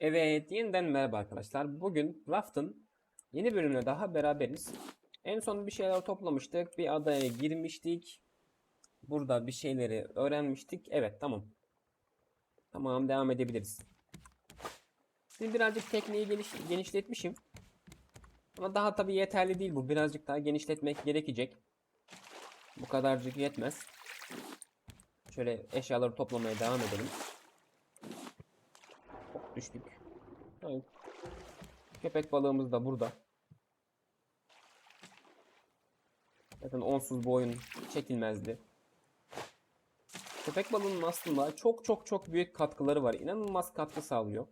Evet, yeniden merhaba arkadaşlar. Bugün Raft'ın yeni bölümüne daha beraberiz. En son bir şeyler toplamıştık. Bir adaya girmiştik. Burada bir şeyleri öğrenmiştik. Evet, tamam. Tamam, devam edebiliriz. Şimdi birazcık tekneyi geniş, genişletmişim. Ama daha tabii yeterli değil bu. Birazcık daha genişletmek gerekecek. Bu kadarcık yetmez. Şöyle eşyaları toplamaya devam edelim. Düştük. Evet. Köpek balığımız da burada. Zaten onsuz bu oyun çekilmezdi. Köpek balığının aslında çok çok çok büyük katkıları var. İnanılmaz katkı sağlıyor.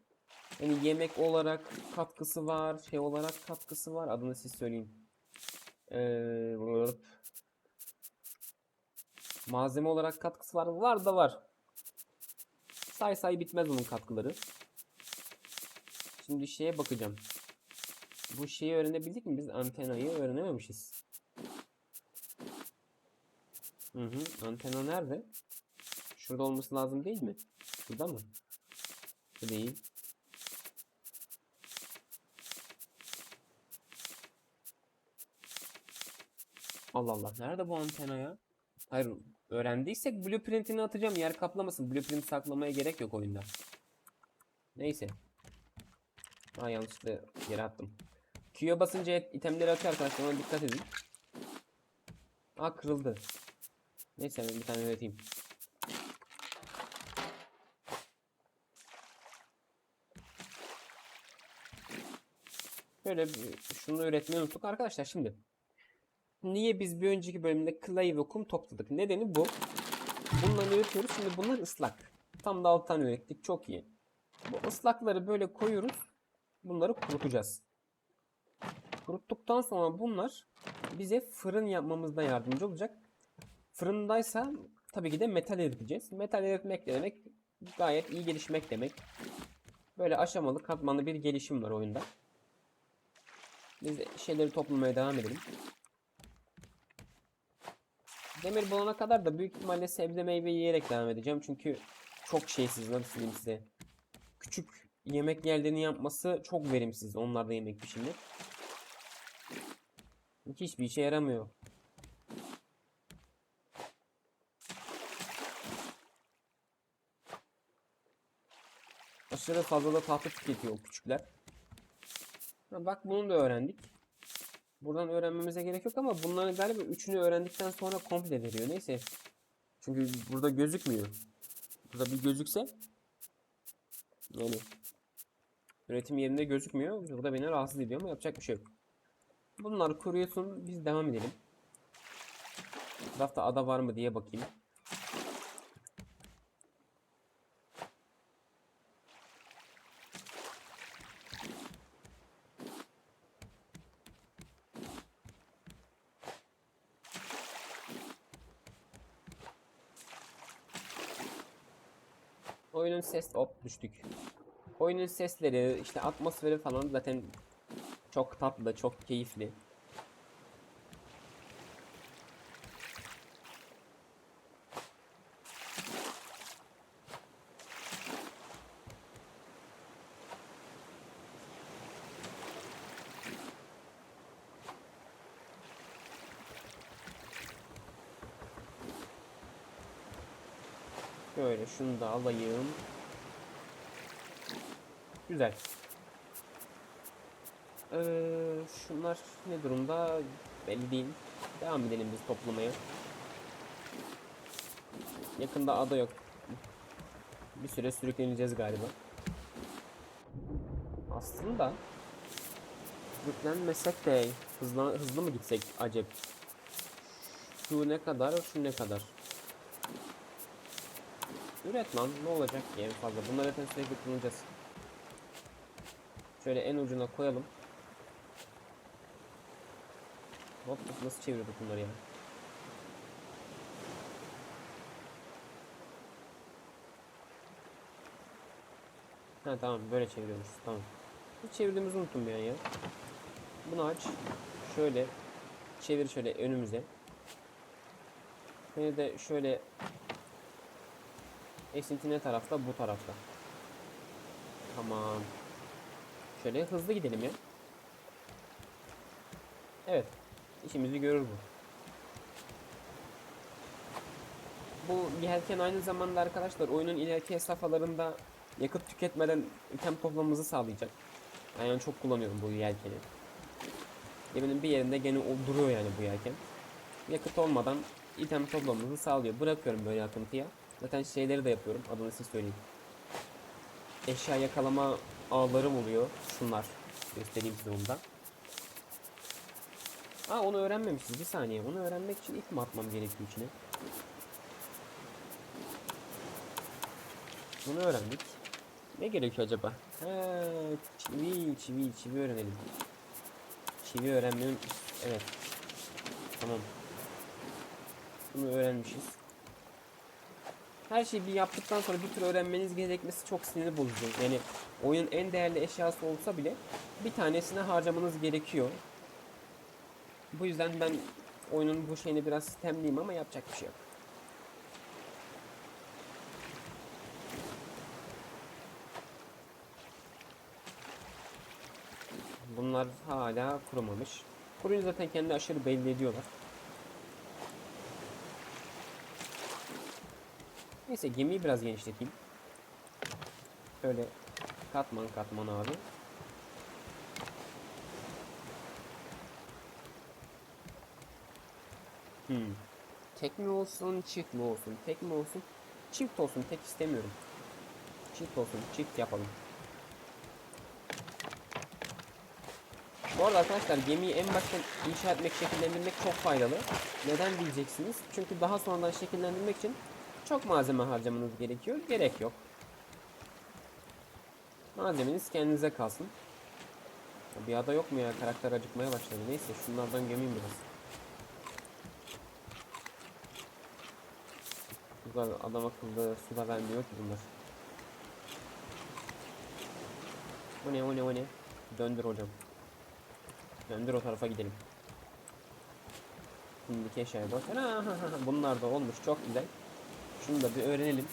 Yani yemek olarak katkısı var, şey olarak katkısı var. Adını siz söyleyin. Ee, malzeme olarak katkısı var. Var da var. Say say bitmez onun katkıları. Şimdi şeye bakacağım. Bu şeyi öğrenebildik mi? Biz antenayı öğrenememişiz. Hı hı. Antena nerede? Şurada olması lazım değil mi? Şurada mı? Bu değil. Allah Allah. Nerede bu antena ya? Hayır. Öğrendiysek blueprint'ini atacağım. Yer kaplamasın. Blueprint saklamaya gerek yok oyunda. Neyse. Ha yanlışlıkla yere attım. Q'ya basınca itemleri açıyor arkadaşlar ona dikkat edin. Aa kırıldı. Neyse bir tane üreteyim. Böyle bir- şunu üretmeyi unuttuk arkadaşlar şimdi. Niye biz bir önceki bölümde clay ve kum topladık? Nedeni bu. Bunları üretiyoruz. Şimdi bunlar ıslak. Tam da alttan ürettik. Çok iyi. Bu ıslakları böyle koyuyoruz. Bunları kurutacağız. Kuruttuktan sonra bunlar bize fırın yapmamızda yardımcı olacak. Fırındaysa tabii ki de metal eriteceğiz. Metal eritmek de demek gayet iyi gelişmek demek. Böyle aşamalı katmanlı bir gelişim var oyunda. Biz şeyleri toplamaya devam edelim. Demir bulana kadar da büyük ihtimalle sebze meyve yiyerek devam edeceğim. Çünkü çok şeysiz nasıl söyleyeyim size. Küçük yemek yerlerini yapması çok verimsiz. Onlarda yemek pişirmek. Hiçbir işe yaramıyor. Aşırı fazla da tahta tüketiyor o küçükler. Ha, bak bunu da öğrendik. Buradan öğrenmemize gerek yok ama bunların galiba üçünü öğrendikten sonra komple veriyor. Neyse. Çünkü burada gözükmüyor. Burada bir gözükse yani üretim yerinde gözükmüyor. Burada beni rahatsız ediyor ama yapacak bir şey yok. Bunlar kuruyorsun. Biz devam edelim. Etrafta ada var mı diye bakayım. Oyunun ses hop düştük. Oyunun sesleri, işte atmosferi falan zaten çok tatlı, çok keyifli. Şöyle şunu da alayım. Güzel. Ee, şunlar ne durumda belli değil. Devam edelim biz toplamaya. Yakında ada yok. Bir süre sürükleneceğiz galiba. Aslında sürüklenmesek de hızlı, hızlı mı gitsek acep? Şu ne kadar, şu ne kadar? Üret lan ne olacak ki en fazla. Bunları zaten sürekli kullanacağız. Şöyle en ucuna koyalım. Hop nasıl çeviriyorduk bunları ya? Ha tamam böyle çeviriyormuşuz tamam. Bu çevirdiğimizi unuttum bir an ya. Bunu aç. Şöyle çevir şöyle önümüze. Beni de şöyle esinti ne tarafta? Bu tarafta. Tamam. Şöyle hızlı gidelim ya. Evet. işimizi görür bu. Bu yelken aynı zamanda arkadaşlar oyunun ileriki safhalarında yakıt tüketmeden item toplamamızı sağlayacak. Yani çok kullanıyorum bu yelkeni. Geminin bir yerinde gene duruyor yani bu yelken. Yakıt olmadan item toplamamızı sağlıyor. Bırakıyorum böyle akıntıya. Zaten şeyleri de yapıyorum. Adını size söyleyeyim. Eşya yakalama ağlarım oluyor. Şunlar. Göstereyim size onu da. Aa onu öğrenmemişiz. Bir saniye. Onu öğrenmek için ip mi atmam gerekiyor içine? Bunu öğrendik. Ne gerekiyor acaba? Ha, çivi, çivi, çivi öğrenelim. Çivi öğrenmeyi Evet. Tamam. Bunu öğrenmişiz. Her şeyi bir yaptıktan sonra bir tür öğrenmeniz gerekmesi çok sinir bozucu. Yani oyunun en değerli eşyası olsa bile bir tanesine harcamanız gerekiyor. Bu yüzden ben oyunun bu şeyini biraz sistemliyim ama yapacak bir şey yok. Bunlar hala kurumamış. Kuruyunca zaten kendi aşırı belli ediyorlar. Neyse gemiyi biraz genişleteyim. Şöyle katman katman abi. Hmm. Tek mi olsun, çift mi olsun? Tek mi olsun? Çift olsun, tek istemiyorum. Çift olsun, çift yapalım. Bu arada arkadaşlar gemiyi en baştan inşa etmek, şekillendirmek çok faydalı. Neden diyeceksiniz? Çünkü daha sonradan şekillendirmek için çok malzeme harcamanız gerekiyor. Gerek yok. Malzemeniz kendinize kalsın. Bir ada yok mu ya? Karakter acıkmaya başladı. Neyse şunlardan gömeyim biraz. Güzel adam akıllı su da vermiyor ki bunlar. O ne o ne o ne? Döndür hocam. Döndür o tarafa gidelim. Şimdiki eşyaya bak. Bunlar da olmuş çok güzel. Şunu da bir öğrenelim.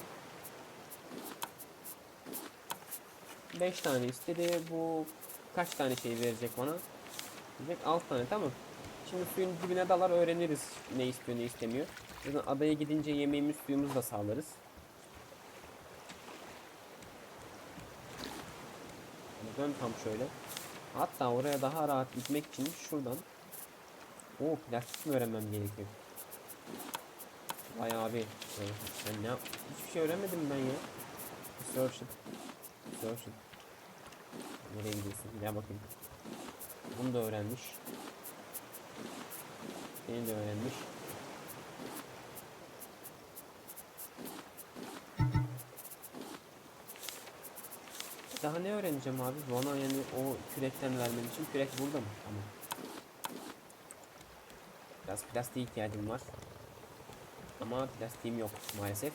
5 tane istedi. Bu kaç tane şey verecek bana? Diyecek 6 tane tamam. Şimdi suyun dibine dalar öğreniriz ne istiyor ne istemiyor. Zaten adaya gidince yemeğimiz suyumuzu da sağlarız. Dön tam şöyle. Hatta oraya daha rahat gitmek için şuradan o plastik mi öğrenmem gerekiyor? Vay abi. Ben ne yap? Hiçbir şey öğrenmedim ben ya. Surgeon. Surgeon. Nereye gidiyorsun? Gel bakayım. Bunu da öğrenmiş. Seni de öğrenmiş. Daha ne öğreneceğim abi? Bana yani o kürekten vermem için kürek burada mı? Tamam. Biraz plastiğe ihtiyacım var. Ama plastiğim yok maalesef.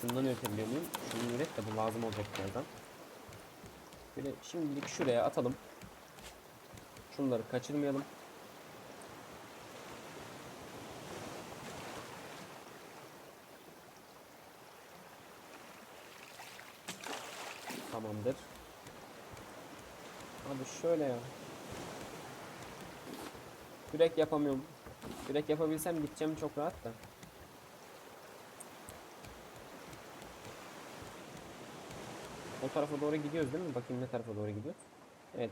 Şundan üretebiliyor muyum? Şunu üret de bu lazım olacak birazdan. Böyle şimdilik şuraya atalım. Şunları kaçırmayalım. Tamamdır. Abi şöyle ya. Kürek yapamıyorum. Kürek yapabilsem gideceğim çok rahat da. O tarafa doğru gidiyoruz değil mi? Bakayım ne tarafa doğru gidiyor. Evet.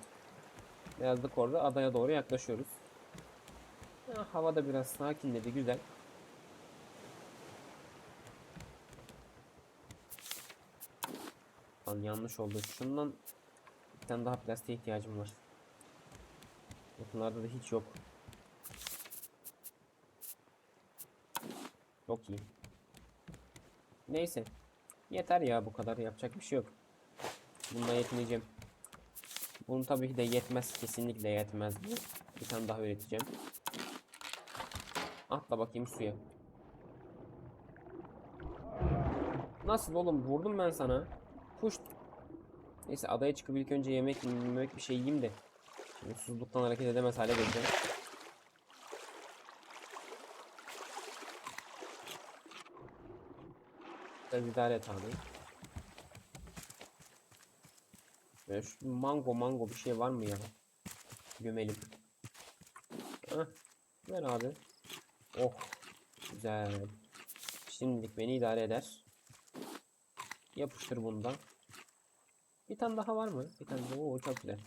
Birazcık orada adaya doğru yaklaşıyoruz. Ha, hava da biraz sakinledi güzel. Lan yanlış oldu. Şundan bir tane daha plastiğe ihtiyacım var. Bunlarda da hiç yok. Çok iyi. Neyse. Yeter ya bu kadar yapacak bir şey yok. Bununla yetineceğim. Bunun tabii ki de yetmez. Kesinlikle yetmez. Bir tane daha üreteceğim. Atla bakayım suya. Nasıl oğlum vurdum ben sana. Puş. Neyse adaya çıkıp ilk önce yemek yemek bir şey yiyeyim de. Şimdi susuzluktan hareket edemez hale geleceğim. Biraz idare et abi. Böyle şu mango mango bir şey var mı ya? Gömelim. Hah. Ver abi. Oh. Güzel. Şimdilik beni idare eder. Yapıştır bundan. Bir tane daha var mı? Bir tane daha. Oo çok güzel.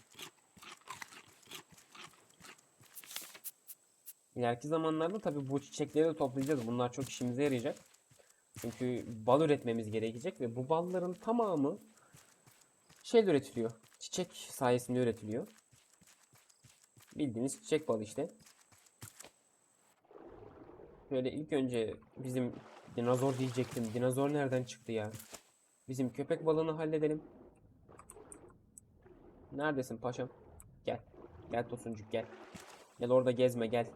İleriki zamanlarda tabii bu çiçekleri de toplayacağız. Bunlar çok işimize yarayacak. Çünkü bal üretmemiz gerekecek ve bu balların tamamı şey üretiliyor. Çiçek sayesinde üretiliyor. Bildiğiniz çiçek balı işte. Böyle ilk önce bizim dinozor diyecektim. Dinozor nereden çıktı ya? Bizim köpek balığını halledelim. Neredesin paşam? Gel. Gel Tosuncuk gel. Gel orada gezme gel.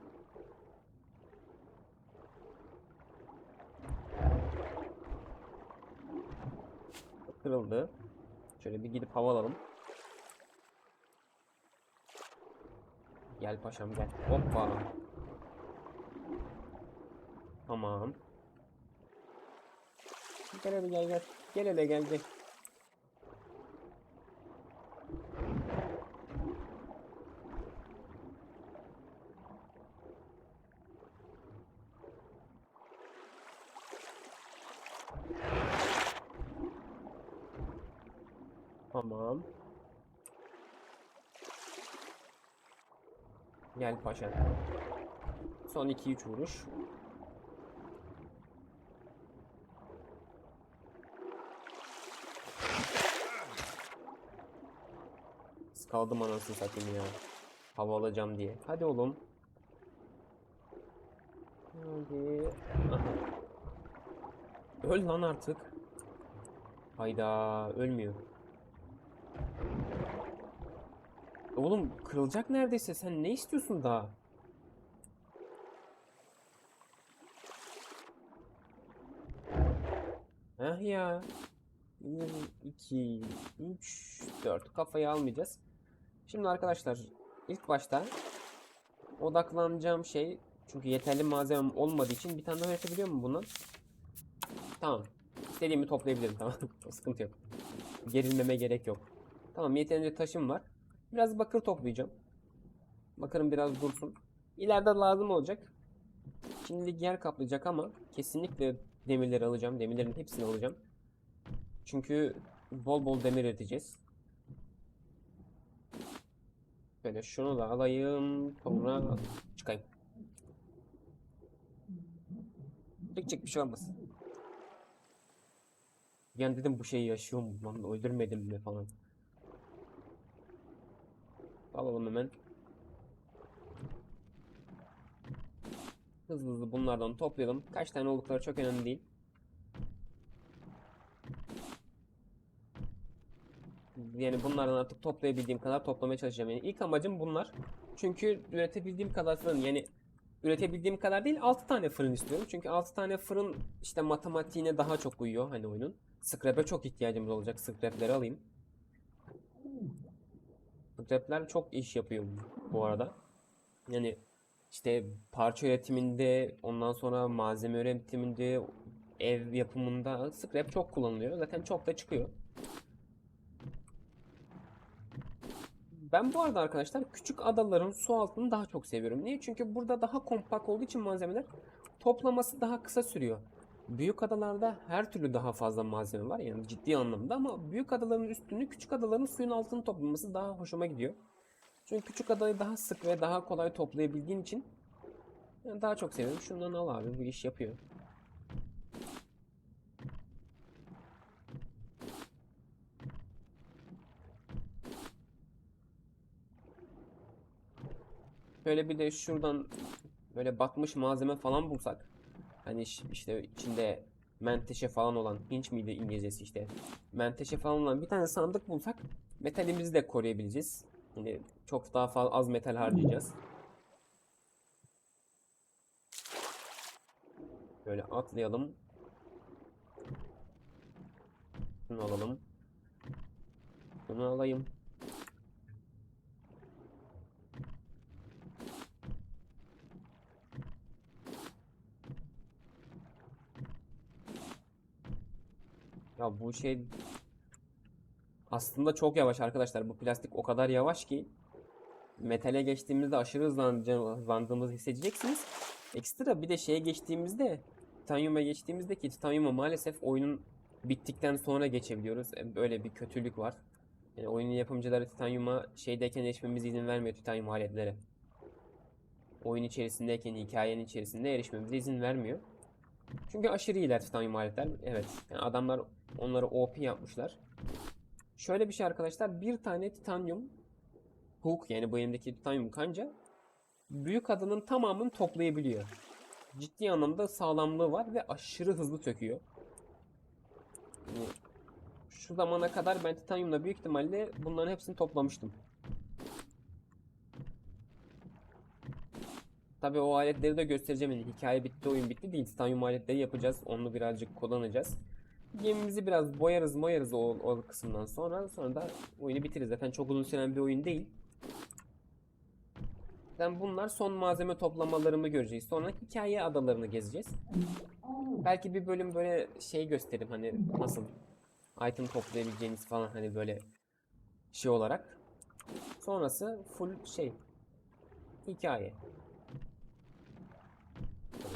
Kırıldı. Şöyle bir gidip hava alalım. Gel paşam gel. Hoppa. Tamam. Gel hele gel gel. Gel hele gel gel. Tamam. Gel paşa. Son 2-3 vuruş. Kaldım anasını satayım ya. Hava alacağım diye. Hadi oğlum. Hadi. Öl lan artık. Hayda ölmüyor. Oğlum kırılacak neredeyse. Sen ne istiyorsun daha? Heh ya. 1, 2, 3, 4. Kafayı almayacağız. Şimdi arkadaşlar ilk başta odaklanacağım şey çünkü yeterli malzemem olmadığı için bir tane daha üretebiliyor mu bundan? Tamam. İstediğimi toplayabilirim tamam. Sıkıntı yok. Gerilmeme gerek yok. Tamam yeterince taşım var. Biraz bakır toplayacağım. Bakırım biraz dursun. İleride lazım olacak. Şimdilik yer kaplayacak ama kesinlikle demirleri alacağım. Demirlerin hepsini alacağım. Çünkü bol bol demir üreteceğiz. Böyle şunu da alayım. Sonra çıkayım. Çık çık bir şey olmaz. Yani dedim bu şeyi yaşıyor mu lan öldürmedim mi falan. Alalım hemen. Hızlı hızlı bunlardan toplayalım. Kaç tane oldukları çok önemli değil. Yani bunlardan artık toplayabildiğim kadar toplamaya çalışacağım. Yani ilk amacım bunlar. Çünkü üretebildiğim kadar fırın yani üretebildiğim kadar değil 6 tane fırın istiyorum. Çünkü 6 tane fırın işte matematiğine daha çok uyuyor hani oyunun. Scrap'e çok ihtiyacımız olacak. Scrap'leri alayım. Scrap'ler çok iş yapıyor bu arada. Yani işte parça üretiminde, ondan sonra malzeme üretiminde, ev yapımında scrap çok kullanılıyor. Zaten çok da çıkıyor. Ben bu arada arkadaşlar küçük adaların su altını daha çok seviyorum. Niye? Çünkü burada daha kompakt olduğu için malzemeler toplaması daha kısa sürüyor. Büyük adalarda her türlü daha fazla malzeme var yani ciddi anlamda ama büyük adaların üstünü küçük adaların suyun altını toplaması daha hoşuma gidiyor. Çünkü küçük adayı daha sık ve daha kolay toplayabildiğin için yani daha çok seviyorum. Şundan al abi bu iş yapıyor. Böyle bir de şuradan böyle batmış malzeme falan bulsak. Hani iş- işte içinde menteşe falan olan, hinç miydi İngilizcesi işte. Menteşe falan olan bir tane sandık bulsak metalimizi de koruyabileceğiz. Yani çok daha fazla az metal harcayacağız. Böyle atlayalım. Şunu alalım. Bunu alayım. Ya bu şey Aslında çok yavaş arkadaşlar. Bu plastik o kadar yavaş ki metale geçtiğimizde aşırı hızlandığımızı hissedeceksiniz. Ekstra bir de şeye geçtiğimizde titanyuma geçtiğimizde ki titanyuma maalesef oyunun bittikten sonra geçebiliyoruz. E, Böyle bir kötülük var. Yani oyunun yapımcıları titanyuma şeydeyken erişmemize izin vermiyor titanyum aletlere. Oyun içerisindeyken, hikayenin içerisinde erişmemize izin vermiyor. Çünkü aşırı iyiler titanyum aletler. Evet. Yani adamlar onları OP yapmışlar. Şöyle bir şey arkadaşlar. Bir tane titanyum hook yani bu elimdeki titanyum kanca büyük adanın tamamını toplayabiliyor. Ciddi anlamda sağlamlığı var ve aşırı hızlı söküyor. Şu zamana kadar ben titanyumla büyük ihtimalle bunların hepsini toplamıştım. Tabii o aletleri de göstereceğim. Yani hikaye bitti, oyun bitti değil. Titanyum aletleri yapacağız. Onu birazcık kullanacağız. Gemimizi biraz boyarız moyarız o, o kısımdan sonra. Sonra da oyunu bitiririz. Zaten çok uzun süren bir oyun değil. Ben bunlar son malzeme toplamalarımı göreceğiz. Sonra hikaye adalarını gezeceğiz. Belki bir bölüm böyle şey gösteririm hani nasıl item toplayabileceğiniz falan hani böyle şey olarak. Sonrası full şey hikaye.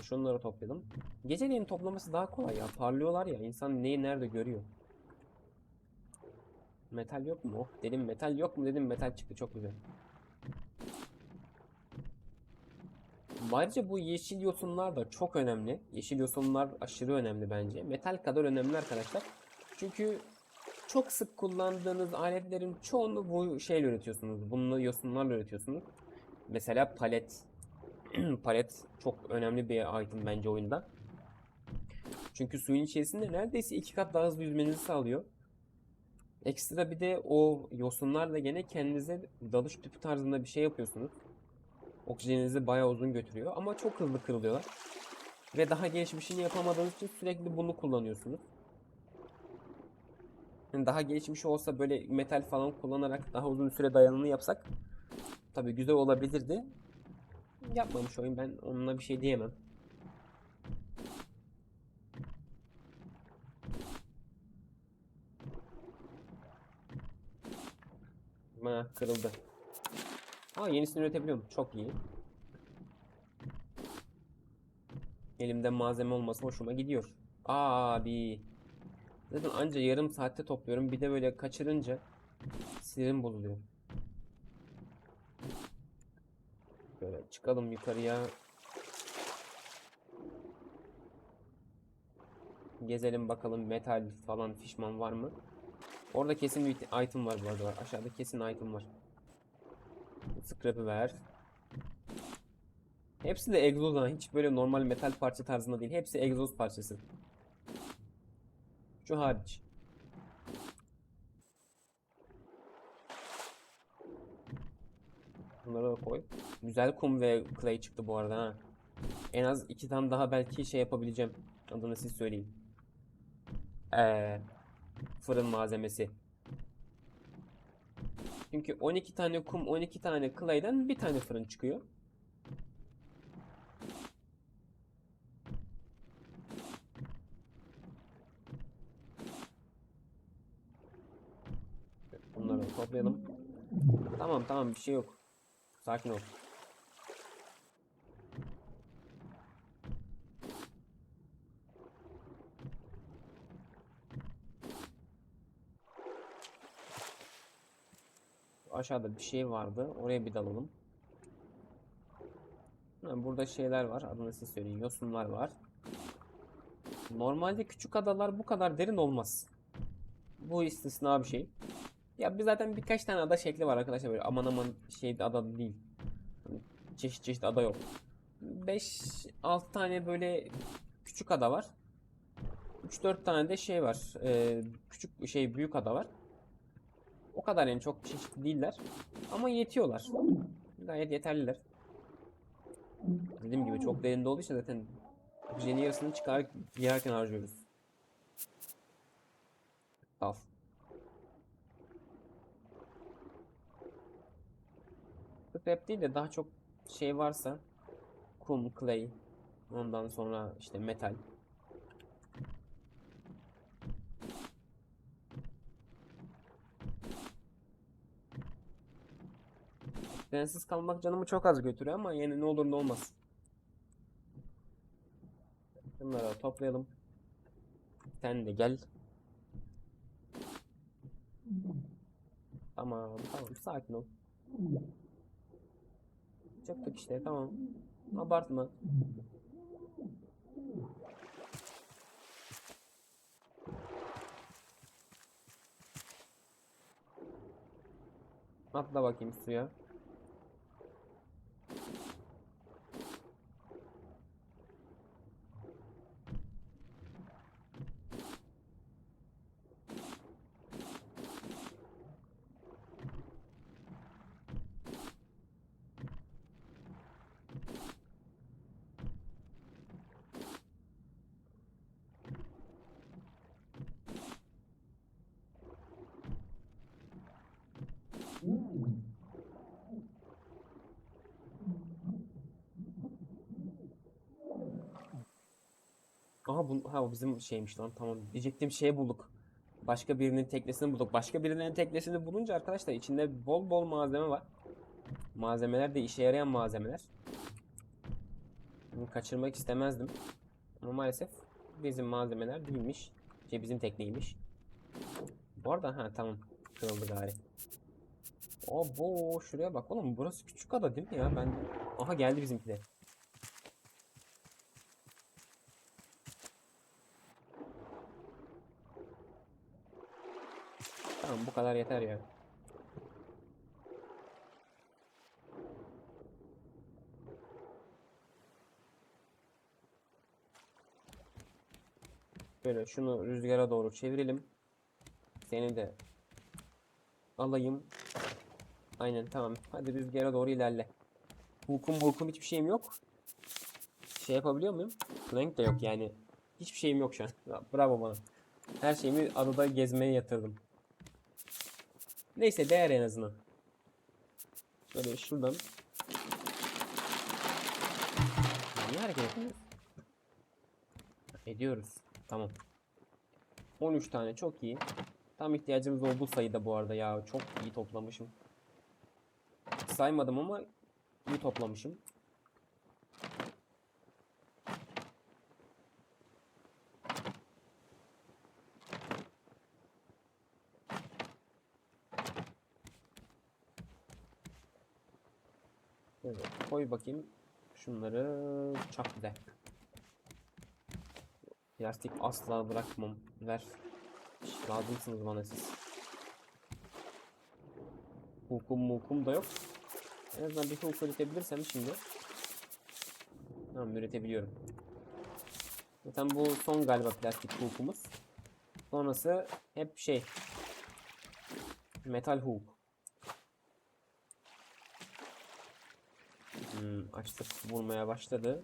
Şunları toplayalım. Geceleyin toplaması daha kolay ya. Parlıyorlar ya. İnsan neyi nerede görüyor. Metal yok mu? Oh, dedim metal yok mu dedim metal çıktı çok güzel. Ayrıca bu yeşil yosunlar da çok önemli. Yeşil yosunlar aşırı önemli bence. Metal kadar önemli arkadaşlar. Çünkü çok sık kullandığınız aletlerin çoğunu bu şeyle üretiyorsunuz. Bununla yosunlarla üretiyorsunuz. Mesela palet. palet çok önemli bir item bence oyunda. Çünkü suyun içerisinde neredeyse iki kat daha hızlı yüzmenizi sağlıyor. Ekstra bir de o yosunlarla gene kendinize dalış tüpü tarzında bir şey yapıyorsunuz. Oksijeninizi bayağı uzun götürüyor ama çok hızlı kırılıyorlar. Ve daha gelişmişini yapamadığınız için sürekli bunu kullanıyorsunuz. Yani daha gelişmiş olsa böyle metal falan kullanarak daha uzun süre dayanımlı yapsak tabii güzel olabilirdi. Yapmamış oyun ben onunla bir şey diyemem. Ha, kırıldı. Aa yenisini üretebiliyorum. Çok iyi. Elimde malzeme olması hoşuma gidiyor. Abi. Zaten anca yarım saatte topluyorum. Bir de böyle kaçırınca sinirim bozuluyor. Böyle çıkalım yukarıya. Gezelim bakalım metal falan fişman var mı? Orada kesin bir item var bu arada. Aşağıda kesin item var. Scrap'ı ver. Hepsi de egzoz ha. Hiç böyle normal metal parça tarzında değil. Hepsi egzoz parçası. Şu hariç. Bunları da koy. Güzel kum ve clay çıktı bu arada ha. En az iki tane daha belki şey yapabileceğim. Adını siz söyleyin. Ee, fırın malzemesi. Çünkü 12 tane kum, 12 tane clay'den bir tane fırın çıkıyor. Bunları toplayalım. Tamam tamam bir şey yok. Sakin ol. Aşağıda bir şey vardı. Oraya bir dalalım. Burada şeyler var. Adını siz söyleyin. Yosunlar var. Normalde küçük adalar bu kadar derin olmaz. Bu istisna bir şey. Ya bir zaten birkaç tane ada şekli var arkadaşlar böyle aman aman şey ada değil. Hani çeşit çeşit ada yok. 5-6 tane böyle küçük ada var. 3-4 tane de şey var. Ee, küçük şey büyük ada var. O kadar yani çok çeşitli değiller. Ama yetiyorlar. Gayet yeterliler. Dediğim gibi çok derinde olduğu için zaten oksijenin yarısını çıkar girerken harcıyoruz. Al. Scrap değil de daha çok şey varsa kum, clay, ondan sonra işte metal. Bensiz kalmak canımı çok az götürüyor ama yine ne olur ne olmaz. Bunları toplayalım. Sen de gel. Tamam tamam sakin ol. Çıktık işte tamam. Abartma. Atla bakayım suya. Bu ha o bizim şeymiş lan tamam diyecektim şey bulduk. Başka birinin teknesini bulduk. Başka birinin teknesini bulunca arkadaşlar içinde bol bol malzeme var. Malzemeler de işe yarayan malzemeler. Bunu kaçırmak istemezdim. Ama maalesef bizim malzemeler değilmiş. Şey bizim tekneymiş. Bu arada ha tamam. Kırıldı gari. Abo şuraya bak oğlum burası küçük ada değil mi ya? Ben aha geldi bizimki bu kadar yeter ya. Böyle şunu rüzgara doğru çevirelim. Seni de alayım. Aynen tamam. Hadi rüzgara doğru ilerle. Hukum hukum hiçbir şeyim yok. Şey yapabiliyor muyum? Plank de yok yani. Hiçbir şeyim yok şu an. Bravo bana. Her şeyimi adada gezmeye yatırdım. Neyse değer en azından. Şöyle şuradan. Niye hareket etmiyoruz? Ediyoruz. Tamam. 13 tane çok iyi. Tam ihtiyacımız olduğu sayıda bu arada ya. Çok iyi toplamışım. Saymadım ama iyi toplamışım. Evet, koy bakayım. Şunları çak de. Plastik asla bırakmam. Ver. Lazımsınız bana siz. Hukum mukum da yok. En azından bir hukuk üretebilirsem şimdi. Tamam üretebiliyorum. Zaten bu son galiba plastik hukumuz. Sonrası hep şey. Metal hook. Açtık vurmaya başladı.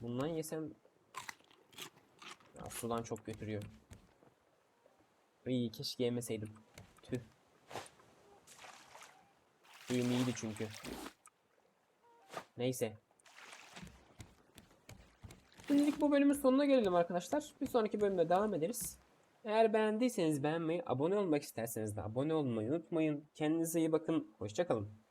Bundan yesem ya, sudan çok götürüyor. İyi keşke yemeseydim. Tüh. Suyum iyiydi çünkü. Neyse. Şimdilik bu bölümün sonuna gelelim arkadaşlar. Bir sonraki bölümde devam ederiz. Eğer beğendiyseniz beğenmeyi, abone olmak isterseniz de abone olmayı unutmayın. Kendinize iyi bakın. Hoşçakalın.